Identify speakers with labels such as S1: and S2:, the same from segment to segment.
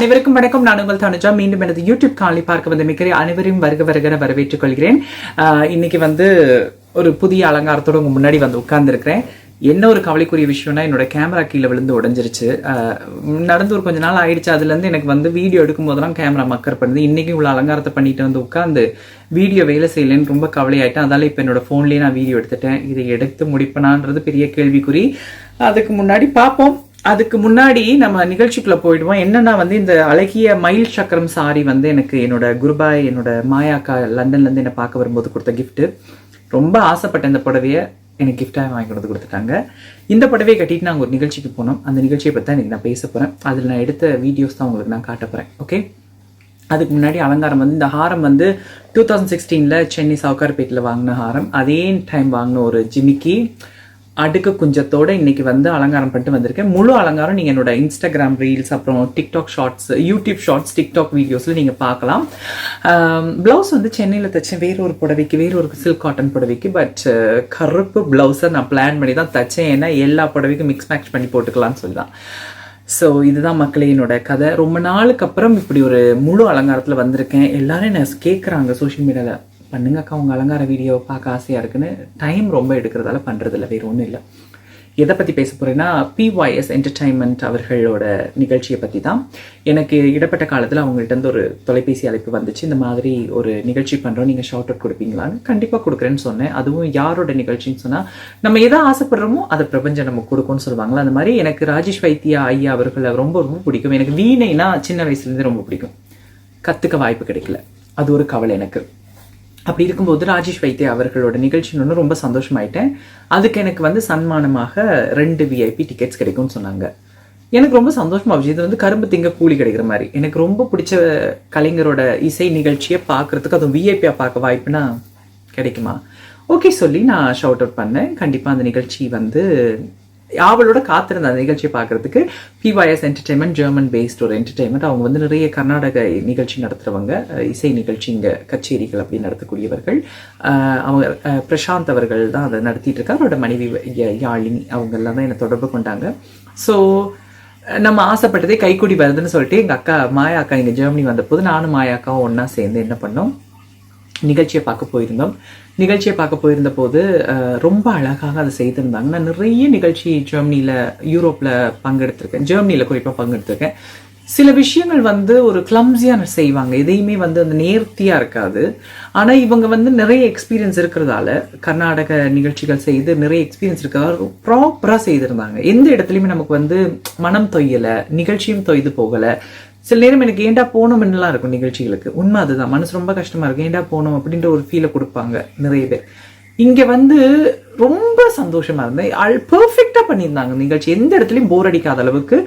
S1: அனைவருக்கும் வணக்கம். நான் உங்கள் தனுஜா. மீண்டும் எனது யூடியூப் காலி பார்க்க வந்த மிக்க அனைவரையும் வருக வருகிற வரவேற்றுக் கொள்கிறேன். இன்னைக்கு வந்து ஒரு புதிய அலங்காரத்தோட உங்க முன்னாடி வந்து உட்கார்ந்துருக்கிறேன். என்ன ஒரு கவலைக்குரிய விஷயம்னா என்னோட கேமரா கீழே விழுந்து உடைஞ்சிருச்சு. நடந்து ஒரு கொஞ்ச நாள் ஆயிடுச்சு. அதுல இருந்து எனக்கு வந்து வீடியோ எடுக்கும் போதெல்லாம் கேமரா மக்கர் பண்ணுது. இன்னைக்கு உள்ள அலங்காரத்தை பண்ணிட்டு வந்து உட்காந்து வீடியோ வேலை செய்யலைன்னு ரொம்ப கவலையாயிட்டேன். அதால இப்ப என்னோட போன்லயே நான் வீடியோ எடுத்துட்டேன். இதை எடுத்து முடிப்பனான்றது பெரிய கேள்விக்குறி. அதுக்கு முன்னாடி பார்ப்போம். அதுக்கு முன்னாடி நம்ம நிகழ்ச்சிக்குள்ள போயிடுவோம். என்னன்னா வந்து இந்த அழகிய மயில் சக்கரம் சாரி வந்து எனக்கு என்னோட குருபாய் என்னோட மாயாக்கா லண்டன்ல இருந்து என்னை பார்க்க வரும்போது கொடுத்த கிஃப்ட்டு ரொம்ப ஆசைப்பட்ட இந்த புடவைய எனக்கு கிஃப்டாக வாங்கி கொண்டு வந்து கொடுத்துட்டாங்க. இந்த புடவையை கட்டிட்டு நாங்கள் ஒரு நிகழ்ச்சிக்கு போனோம். அந்த நிகழ்ச்சியை பற்றி தான் இன்னைக்கு நான் பேச போகிறேன் அதில் நான் எடுத்த வீடியோஸ் தான் உங்களுக்கு நான் காட்ட போகிறேன் ஓகே அதுக்கு முன்னாடி அலங்காரம் வந்து இந்த ஹாரம் வந்து டூ தௌசண்ட் சிக்ஸ்டீனில் சென்னை சவுக்கார்பேட்டில் வாங்கின ஹாரம். அதே டைம் வாங்கின ஒரு ஜிமிக்கி. அடுக்கு குஞ்சத்தோட இன்னைக்கு வந்து அலங்காரம் பண்ணிட்டு வந்திருக்கேன். முழு அலங்காரம் நீங்க என்னோட இன்ஸ்டாகிராம் ரீல்ஸ் அப்புறம் TikTok shorts YouTube shorts TikTok வீடியோஸ்ல நீங்க பார்க்கலாம். பிளவுஸ் வந்து சென்னையில் தைச்சேன். வேற ஒரு புடவைக்கு வேற ஒரு சில்க் காட்டன் புடவைக்கு பட் கருப்பு பிளவுஸை நான் பிளான் பண்ணி தான் தைச்சேன். ஏன்னா எல்லா புடவைக்கும் மிக்ஸ் மேட்ச் பண்ணி போட்டுக்கலாம்னு சொல்லி தான். ஸோ இதுதான் மக்களே என்னோட கதை. ரொம்ப நாளுக்கு அப்புறம் இப்படி ஒரு முழு அலங்காரத்தில் வந்திருக்கேன். எல்லாரும் என்ன கேட்குறாங்க சோஷியல் மீடியாவில் பண்ணுங்கக்கா உங்கள் அலங்கார வீடியோ பார்க்க ஆசையாக இருக்குன்னு டைம் ரொம்ப எடுக்கிறதால பண்ணுறது இல்லை வேறு ஒன்றும் இல்லை. எதை பற்றி பேச போகிறேன்னா பிஒய்எஸ் என்டர்டைன்மெண்ட் அவர்களோட நிகழ்ச்சியை பற்றி தான். எனக்கு இடப்பட்ட காலத்தில் அவங்கள்ட்ட இருந்து ஒரு தொலைபேசி அழைப்பு வந்துச்சு. இந்த மாதிரி ஒரு நிகழ்ச்சி பண்ணுறோம் நீங்கள் ஷார்ட் அவுட் கொடுப்பீங்களான்னு கண்டிப்பாக கொடுக்குறேன்னு சொன்னேன். அதுவும் யாரோட நிகழ்ச்சின்னு சொன்னால் நம்ம எதை ஆசைப்படுறோமோ அதை பிரபஞ்சம் நம்ம கொடுக்கும்னு சொல்லுவாங்களா? அந்த மாதிரி எனக்கு ராஜேஷ் வைத்தியா ஐயா அவர்களை ரொம்ப ரொம்ப பிடிக்கும். எனக்கு வீணைனா சின்ன வயசுலேருந்து ரொம்ப பிடிக்கும். கற்றுக்க வாய்ப்பு கிடைக்கல. அது ஒரு கவலை எனக்கு. அப்படி இருக்கும்போது ராஜேஷ் வைத்திய அவர்களோட நிகழ்ச்சின்னு ரொம்ப சந்தோஷமாயிட்டேன். அதுக்கு எனக்கு வந்து சன்மானமாக ரெண்டு விஐபி டிக்கெட்ஸ் கிடைக்கும்னு சொன்னாங்க. எனக்கு ரொம்ப சந்தோஷமா போச்சு இது வந்து கரும்பு திங்க கூலி கிடைக்கிற மாதிரி. எனக்கு ரொம்ப பிடிச்ச கலைஞரோட இசை நிகழ்ச்சியை பார்க்கறதுக்கு அதுவும் விஐபியாக பார்க்க வாய்ப்புனா கிடைக்குமா? ஓகே சொல்லி நான் ஷவுட் அவுட் பண்ணேன். கண்டிப்பாக அந்த நிகழ்ச்சி வந்து அவளோட காத்திருந்த அந்த நிகழ்ச்சியை பார்க்கறதுக்கு பிஒய்எஸ் என்டர்டைன்மெண்ட் ஜெர்மன் பேஸ்ட் ஒரு என்டர்டைன்மெண்ட் அவங்க வந்து நிறைய கர்நாடக நிகழ்ச்சி நடத்துகிறவங்க இசை நிகழ்ச்சி இங்கே கச்சேரிகள் அப்படி நடத்தக்கூடியவர்கள். அவங்க பிரசாந்த் அவர்கள் தான் அதை நடத்திட்டு இருக்காரு அவரோட மனைவி யாழினி அவங்க எல்லாம் தான் என்னை தொடர்பு கொண்டாங்க. ஸோ நம்ம ஆசைப்பட்டதே கைக்கூடி வருதுன்னு சொல்லிட்டு எங்கள் அக்கா மாயா அக்கா இங்கே ஜெர்மனி வந்தபோது நானும் மாயா அக்காவும் ஒன்றா சேர்ந்து என்ன பண்ணோம்? நிகழ்ச்சியை பார்க்க போயிருந்தோம். நிகழ்ச்சியை பார்க்க போயிருந்த போது ரொம்ப அழகாக அதை செய்திருந்தாங்க. நான் நிறைய நிகழ்ச்சி ஜெர்மனியில் யூரோப்பில் பங்கெடுத்திருக்கேன். ஜெர்மனியில் குறிப்பாக பங்கெடுத்திருக்கேன். சில விஷயங்கள் வந்து ஒரு கிளம்ஸியாக செய்வாங்க. எதையுமே வந்து அந்த நேர்த்தியாக இருக்காது. ஆனால் இவங்க வந்து நிறைய எக்ஸ்பீரியன்ஸ் இருக்கிறதால கர்நாடக நிகழ்ச்சிகள் செய்து நிறைய எக்ஸ்பீரியன்ஸ் இருக்கிறதால ப்ராப்பராக செய்திருந்தாங்க. எந்த இடத்துலையுமே நமக்கு வந்து மனம் தொய்யலை நிகழ்ச்சியும் தொய்து போகலை. சில நேரம் எனக்கு ஏண்டா போகணும்னுலாம் இருக்கும் நிகழ்ச்சிகளுக்கு. உண்மை அதுதான். மனசு ரொம்ப கஷ்டமா இருக்கும். ஏண்டா போகணும் அப்படின்ற ஒரு ஃபீலை கொடுப்பாங்க நிறைய பேர். இங்க வந்து ரொம்ப சந்தோஷமா இருந்தேன். பெர்ஃபெக்டா பண்ணியிருந்தாங்க நிகழ்ச்சி. எந்த இடத்துலயும் போர் அடிக்காத அளவுக்கு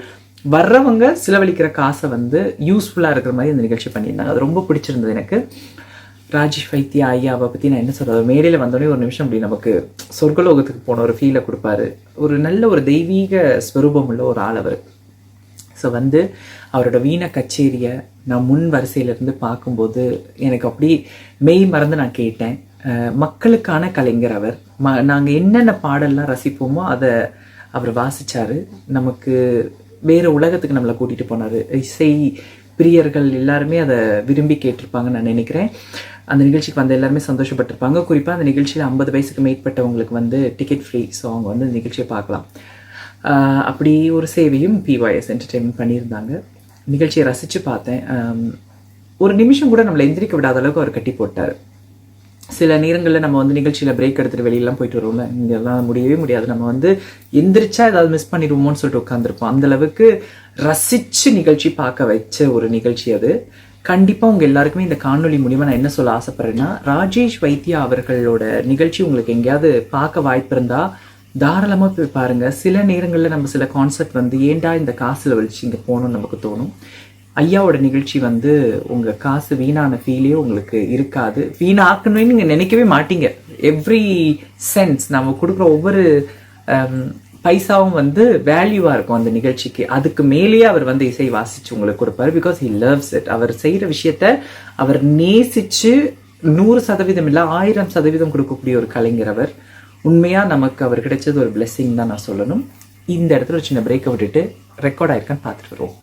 S1: வர்றவங்க செலவழிக்கிற காசை வந்து யூஸ்ஃபுல்லா இருக்கிற மாதிரி இந்த நிகழ்ச்சி பண்ணியிருந்தாங்க. அது ரொம்ப பிடிச்சிருந்தது எனக்கு. ராஜேஷ் வைத்தியா ஐயாவை பத்தி நான் என்ன சொல்றது? மேடையில வந்தோடனே ஒரு நிமிஷம் அப்படி நமக்கு சொர்க்கலோகத்துக்கு போன ஒரு ஃபீலை கொடுப்பாரு. ஒரு நல்ல ஒரு தெய்வீக ஸ்வரூபம் உள்ள ஒரு ஆள் அவர். ஸோ வந்து அவரோட வீண கச்சேரியை நான் முன் வரிசையிலிருந்து பார்க்கும்போது எனக்கு அப்படி மெய் மறந்து நான் கேட்டேன். மக்களுக்கான கலைஞர் அவர். ம நாங்கள் என்னென்ன பாடல்லாம் ரசிப்போமோ அதை அவர் வாசித்தார் நமக்கு வேறு உலகத்துக்கு நம்மளை கூட்டிகிட்டு போனார். இசை பிரியர்கள் எல்லாருமே அதை விரும்பி கேட்டிருப்பாங்கன்னு நான் நினைக்கிறேன். அந்த நிகழ்ச்சிக்கு வந்து எல்லாருமே சந்தோஷப்பட்டிருப்பாங்க. குறிப்பாக அந்த நிகழ்ச்சியில் ஐம்பது வயசுக்கு மேற்பட்டவங்களுக்கு வந்து டிக்கெட் ஃப்ரீ ஸோ அவங்க வந்து நிகழ்ச்சியை பார்க்கலாம். அப்படி ஒரு சேவையும் பிஒய்எஸ் என்டர்டெயின்மெண்ட் பண்ணியிருந்தாங்க. நிகழ்ச்சியை ரசித்து பார்த்தேன். ஒரு நிமிஷம் கூட நம்மளை எந்திரிக்க விடாத அளவுக்கு அவர் கட்டி போட்டார். சில நேரங்களில் நம்ம வந்து நிகழ்ச்சியில் பிரேக் எடுத்துட்டு வெளியெல்லாம் போயிட்டு வருவோம்ல இங்கெல்லாம் முடியவே முடியாது. நம்ம வந்து எந்திரிச்சா ஏதாவது மிஸ் பண்ணிடுவோம்னு சொல்லிட்டு உட்காந்துருப்போம் அந்த அளவுக்கு நிகழ்ச்சி பார்க்க வச்ச ஒரு நிகழ்ச்சி அது. கண்டிப்பாக உங்கள் எல்லாருக்குமே இந்த காணொலி மூலிமா நான் என்ன சொல்ல ஆசைப்பட்றேன்னா ராஜேஷ் வைத்தியா அவர்களோட நிகழ்ச்சி உங்களுக்கு எங்கேயாவது பார்க்க வாய்ப்பு இருந்தால் தாராளமா போய் பாருங்க. சில நேரங்களில் நம்ம சில கான்செப்ட் வந்து ஏன்டா இந்த காசுல வலிச்சு இங்க போகணும்னு நமக்கு தோணும்? ஐயாவோட நிகழ்ச்சி வந்து உங்க காசு வீணான ஃபீலே உங்களுக்கு இருக்காது. வீணாக்கணும்னு நீங்கள் நினைக்கவே மாட்டீங்க. எவ்ரி சென்ஸ் நம்ம கொடுக்குற ஒவ்வொரு பைசாவும் வந்து வேல்யூவா இருக்கும் அந்த நிகழ்ச்சிக்கு. அதுக்கு மேலேயே அவர் வந்து இசை வாசிச்சு உங்களுக்கு கொடுப்பார். பிகாஸ் ஹி லவ்ஸ் இட் அவர் செய்கிற விஷயத்த அவர் நேசிச்சு நூறு சதவீதம் இல்லை ஆயிரம் சதவீதம் கொடுக்கக்கூடிய ஒரு கலைஞர் அவர். உண்மையாக நமக்கு அவர் கிடைச்சது ஒரு பிளெஸ்ஸிங் தான் நான் சொல்லணும். இந்த இடத்துல ஒரு சின்ன பிரேக்கை விட்டுட்டு ரெக்கார்ட் ஆயிருக்கான்னு பார்த்துட்டு வருவோம்.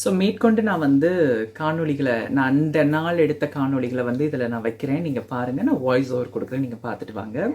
S1: ஸோ மேற்கொண்டு நான் வந்து காணொளிகளை நான் அந்த நாள் எடுத்த காணொலிகளை வந்து இதில் நான் வைக்கிறேன். நீங்கள் பாருங்கள் நான் வாய்ஸ் ஓவர் கொடுக்குறேன். நீங்கள் பார்த்துட்டு வாங்க.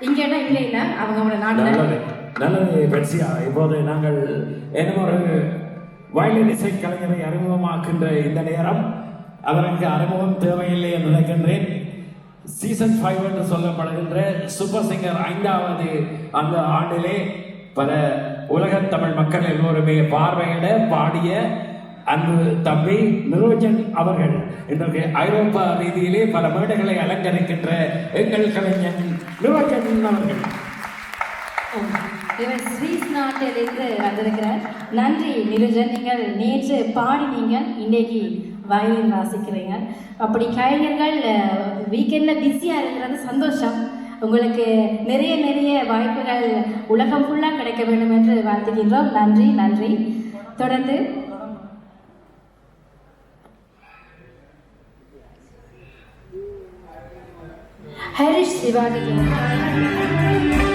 S2: இங்கேனா இங்கே இல்லை. அவங்க அவங்க நாட்டில்
S3: நல்லது. பெட்சியா இப்போது நாங்கள் என்ன ஒரு வயலின் இசை கலைஞரை அறிமுகமாக்கின்ற இந்த நேரம் அவருக்கு அறிமுகம் தேவையில்லை என்று நினைக்கின்றேன். சீசன் ஃபைவ் என்று சொல்லப்படுகின்ற சூப்பர் சிங்கர் ஐந்தாவது அந்த ஆண்டிலே பல உலகத் தமிழ் மக்கள் எல்லோருமே பார்வையிட பாடிய அன்பு தம்பி நிரோஜன் அவர்கள் இன்றைக்கு ஐரோப்பா ரீதியிலே பல மேடைகளை அலங்கரிக்கின்ற எங்கள் கலைஞன் நிரோஜன் அவர்கள்.
S2: இவர் ஸ்வீஸ் நாட்டிலிருந்து வந்திருக்கிறார். நன்றி நிருஜன் நீங்கள் நேற்று பாடினீங்க. இன்னைக்கு வயலின் வாசிக்கிறீங்க. அப்படி கலைஞர்கள் வீக்கெண்டில் பிஸியாக இருக்கிறது சந்தோஷம். உங்களுக்கு நிறைய நிறைய வாய்ப்புகள் உலகம் ஃபுல்லாக கிடைக்க வேண்டும் என்று வாழ்த்துகின்றோம். நன்றி நன்றி. தொடர்ந்து
S4: हर सेवा के लिए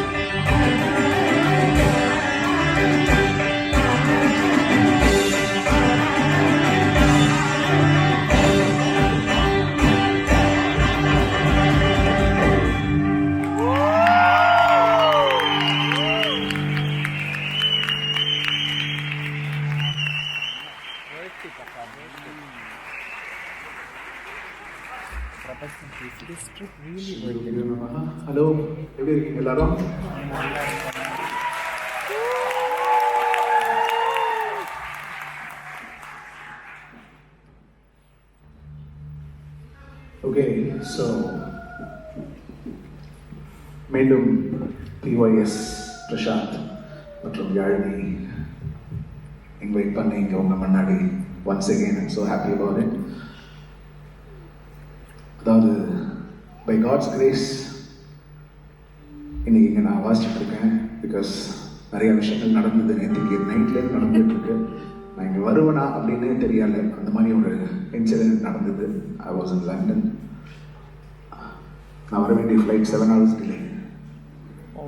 S4: ஓகே ஸோ மீண்டும் பிஒய்எஸ் பிரசாந்த் மற்றும் யாழினி இன்வைட் பண்ணி இங்கே உங்கள் முன்னாடி once again I'm so happy about it அதாவது பை காட்ஸ் கிரேஸ் இன்னைக்கு இங்கே நான் வாசிச்சுட்டு இருக்கேன் பிகாஸ் நிறைய விஷயங்கள் நடந்தது நேற்றுக்கு நைட்லேருந்து நடந்துட்டு இருக்கு. நான் இங்கே வருவேனா அப்படின்னு தெரியல அந்த மாதிரி ஒரு இன்சிடென்ட் நடந்தது. ஐ வாஸ் இன் லண்டன் நான் வர வேண்டிய flight seven hours delay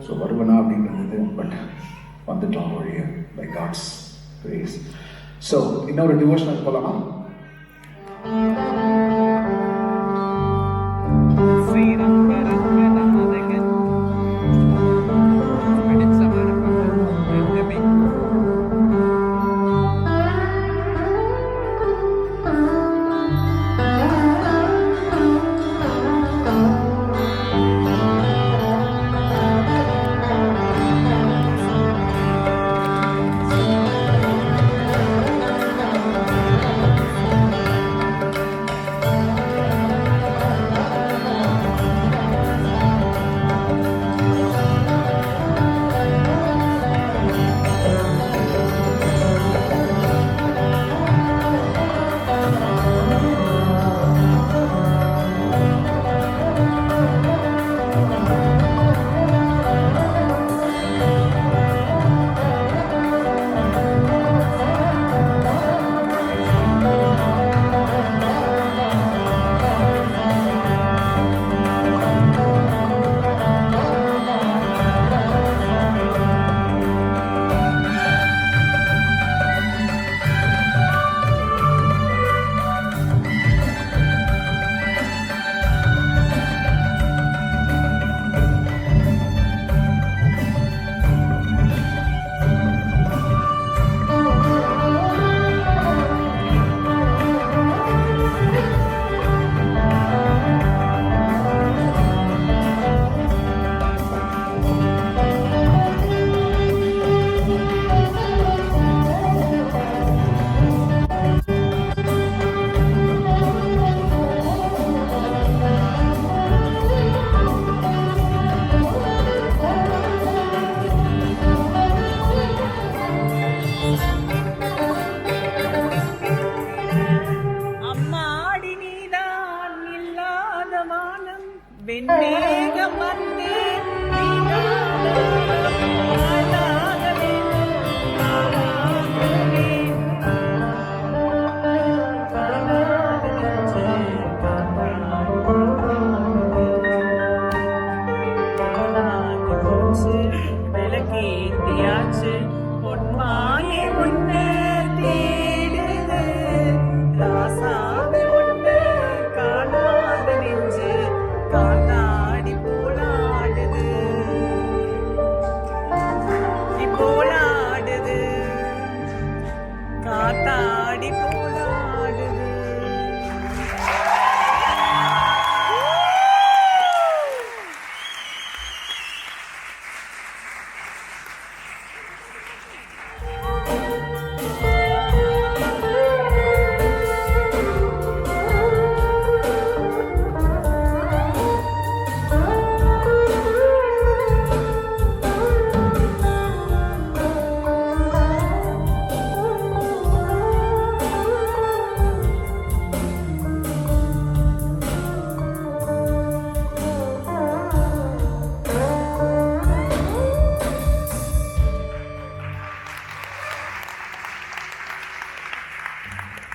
S4: so வருவேனா அப்படின்னு இருந்தது பட் வந்துட்டோம் வழிய பை காட்ஸ் ப்ரேஸ் ஸோ இன்னொரு டிவோஷனல் போகலாமா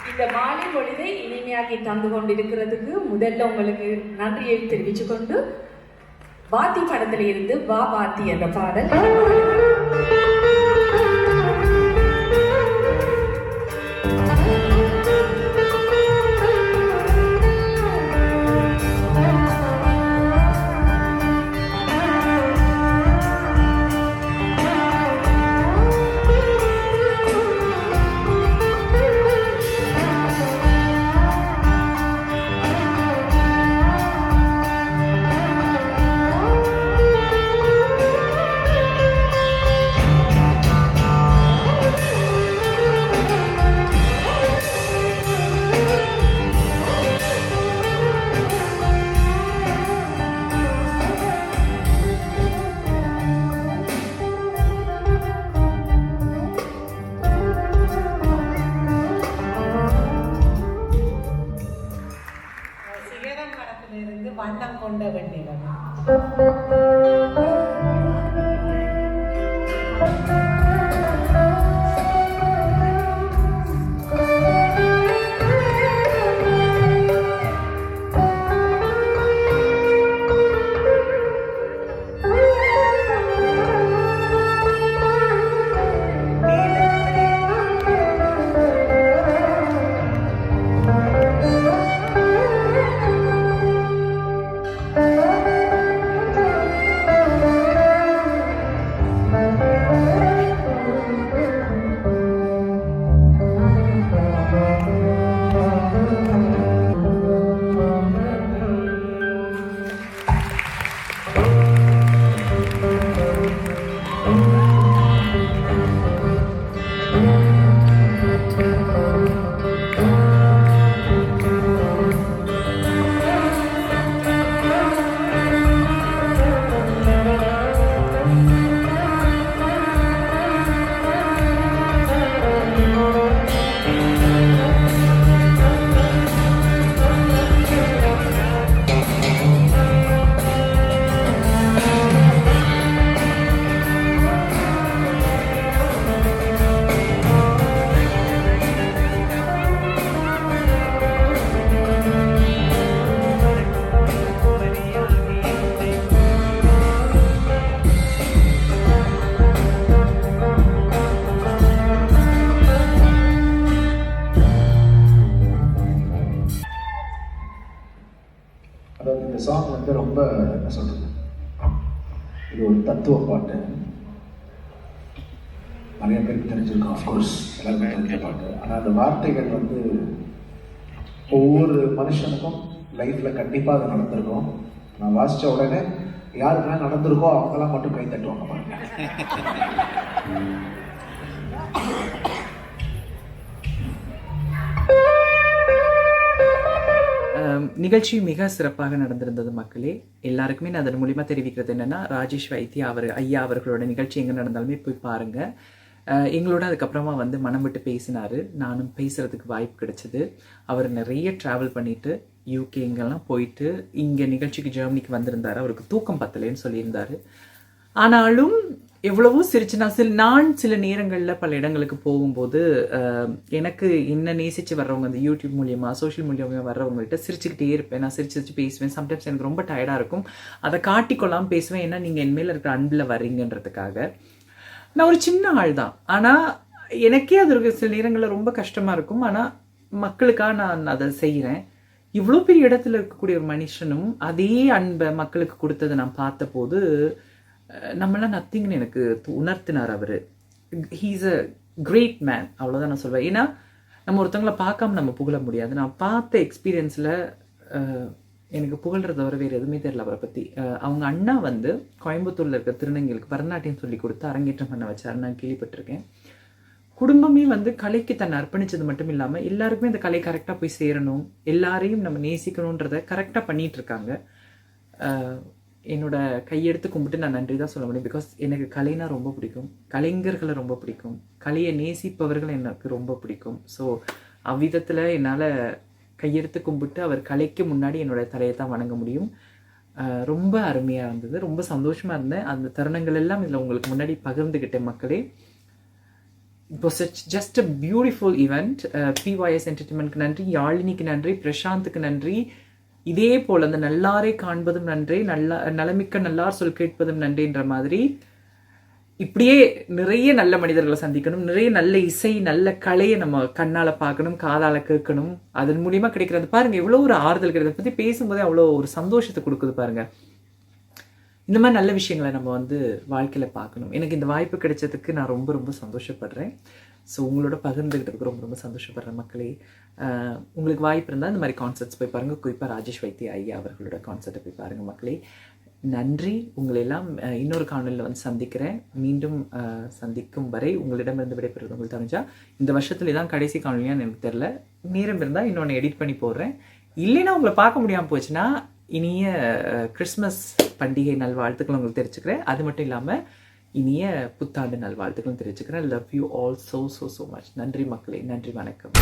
S4: இந்த மாலை பொழுதை இனிமையாக்கி
S5: தந்து கொண்டிருக்கிறதுக்கு முதல்ல உங்களுக்கு நன்றியை தெரிவிச்சு கொண்டு வாத்தி படத்துல இருந்து வா வாத்தி என்ற பாடல்.
S4: ஒவ்வொரு மனுஷனுக்கும் லைஃப்பில் கண்டிப்பாக அது நடந்திருக்கும். நான் வாசித்த உடனே யாருக்கெல்லாம் நடந்திருக்கோ அவங்கெல்லாம் மட்டும் கை தட்டுவாங்க பாருங்க.
S1: நிகழ்ச்சி மிக சிறப்பாக நடந்திருந்தது மக்களே. எல்லாருக்குமே நான் அதன் மூலியமாக தெரிவிக்கிறது என்னென்னா ராஜேஷ் வைத்தியா அவர் ஐயா அவர்களோட நிகழ்ச்சி எங்கே நடந்தாலுமே போய் பாருங்கள் எங்களோட அதுக்கப்புறமா வந்து மனம் விட்டு பேசினாரு. நானும் பேசுகிறதுக்கு வாய்ப்பு கிடைச்சிது. அவர் நிறைய ட்ராவல் பண்ணிவிட்டு யூகே இங்கெல்லாம் போயிட்டு இங்கே நிகழ்ச்சிக்கு ஜெர்மனிக்கு வந்திருந்தார். அவருக்கு தூக்கம் பத்தலைன்னு சொல்லியிருந்தார். ஆனாலும் எவ்வளவோ சிரிச்சு நான் சில நான் சில நேரங்களில் பல இடங்களுக்கு போகும்போது எனக்கு என்ன நேசித்து வர்றவங்க அந்த யூடியூப் மூலியமாக சோஷியல் மூலியமாக வர்றவங்கள்ட்ட சிரிச்சுக்கிட்டே இருப்பேன். நான் சிரிச்சு சிரிச்சு பேசுவேன். சம்டைம்ஸ் எனக்கு ரொம்ப டயர்டாக இருக்கும். அதை காட்டிக்கொள்ளாமல் பேசுவேன். ஏன்னா நீங்கள் என்மேல இருக்கிற அன்பில் வர்றீங்கன்றதுக்காக. நான் ஒரு சின்ன ஆள் தான் ஆனால் எனக்கே அது ஒரு சில நேரங்களில் ரொம்ப கஷ்டமாக இருக்கும். ஆனால் மக்களுக்காக நான் அதை செய்கிறேன் இவ்வளோ பெரிய இடத்துல இருக்கக்கூடிய ஒரு மனுஷனும் அதே அன்பை மக்களுக்கு கொடுத்ததை நான் பார்த்தபோது நம்மளாம் நத்திங்னு எனக்கு து- உணர்த்தினார் அவர். ஹீஸ் அ கிரேட் மேன் அவ்வளோதான் நான் சொல்வேன். ஏன்னா நம்ம ஒருத்தவங்கள பார்க்காம நம்ம புகழ முடியாது. நான் பார்த்த எக்ஸ்பீரியன்ஸில் எனக்கு புகழ்றத தவிர வேறு எதுவுமே தெரியல அவரை பற்றி அவங்க அண்ணா வந்து கோயம்புத்தூரில் இருக்க திருநங்கைகளுக்கு பரதநாட்டியம் சொல்லி கொடுத்து அரங்கேற்றம் பண்ண வச்சார் நான் கேள்விப்பட்டிருக்கேன். குடும்பமே வந்து கலைக்கு தன்னை அர்ப்பணிச்சது மட்டும் இல்லாமல் எல்லாருக்குமே இந்த கலை கரெக்டாக போய் சேரணும் எல்லாரையும் நம்ம நேசிக்கணுன்றத கரெக்டாக பண்ணிட்டு இருக்காங்க. என்னோட கையெடுத்து கும்பிட்டு நான் நன்றி தான் சொல்ல முடியும். பிகாஸ் எனக்கு கலைனா ரொம்ப பிடிக்கும். கலைஞர்களை ரொம்ப பிடிக்கும். கலையை நேசிப்பவர்கள் எனக்கு ரொம்ப பிடிக்கும். ஸோ அவ்விதத்தில் என்னால் கையெடுத்து கும்பிட்டு அவர் கலைக்கு முன்னாடி என்னோட தலையை தான் வணங்க முடியும். ரொம்ப அருமையாக இருந்தது. ரொம்ப சந்தோஷமாக இருந்தேன். அந்த தருணங்கள் எல்லாம் இதில் உங்களுக்கு முன்னாடி பகிர்ந்துக்கிட்டேன் மக்களே. It was just a beautiful event BYS என்டர்டைன்மெண்ட்க்கு நன்றி யாழினிக்கு நன்றி பிரசாந்துக்கு நன்றி. இதே போல் அந்த நல்லாரை காண்பதும் நன்றி நல்லா நலமிக்க நல்லார் சொல் கேட்பதும் நன்றின்ற மாதிரி. இப்படியே நிறைய நல்ல மனிதர்களை சந்திக்கணும். நிறைய நல்ல இசை நல்ல கலையை நம்ம கண்ணால பார்க்கணும் காதால கேட்கணும். அதன் மூலியமா கிடைக்கிறது பாருங்க எவ்வளோ ஒரு ஆறுதல் கிடையாது பத்தி பேசும்போதே அவ்வளோ ஒரு சந்தோஷத்தை கொடுக்குது பாருங்க. இந்த மாதிரி நல்ல விஷயங்களை நம்ம வந்து வாழ்க்கையில் பார்க்கணும். எனக்கு இந்த வாய்ப்பு கிடைச்சதுக்கு நான் ரொம்ப ரொம்ப சந்தோஷப்படுறேன். ஸோ உங்களோட பகிர்ந்துக்கிட்டதுக்கு ரொம்ப ரொம்ப சந்தோஷப்படுறேன் மக்களே. ஆஹ் உங்களுக்கு வாய்ப்பு இருந்தால் இந்த மாதிரி கான்சர்ட்ஸ் போய் பாருங்கள் குறிப்பாக ராஜேஷ் வைத்திய ஐயா அவர்களோட கான்சர்ட்டை போய் பாருங்கள் மக்களே. நன்றி. உங்களை எல்லாம் இன்னொரு காணொலியில் வந்து சந்திக்கிறேன். மீண்டும் சந்திக்கும் வரை உங்களிடமிருந்து விடைபெறுவது உங்களுக்கு தெரிஞ்சா இந்த வருஷத்துல தான் கடைசி காணொலியான்னு எனக்கு தெரில நேரம் இருந்தால் இன்னொன்று எடிட் பண்ணி போடுறேன். இல்லைன்னா உங்களை பார்க்க முடியாமல் போச்சுன்னா இனிய கிறிஸ்மஸ் பண்டிகை நல்வாழ்த்துக்கள் உங்களுக்கு தெரிஞ்சுக்கிறேன் அது மட்டும் இல்லாமல் இனிய புத்தாண்டு நல்வாழ்த்துக்களும் தெரிவிச்சுக்கிறேன். Love you all so so so much நன்றி மக்களே நன்றி வணக்கம்.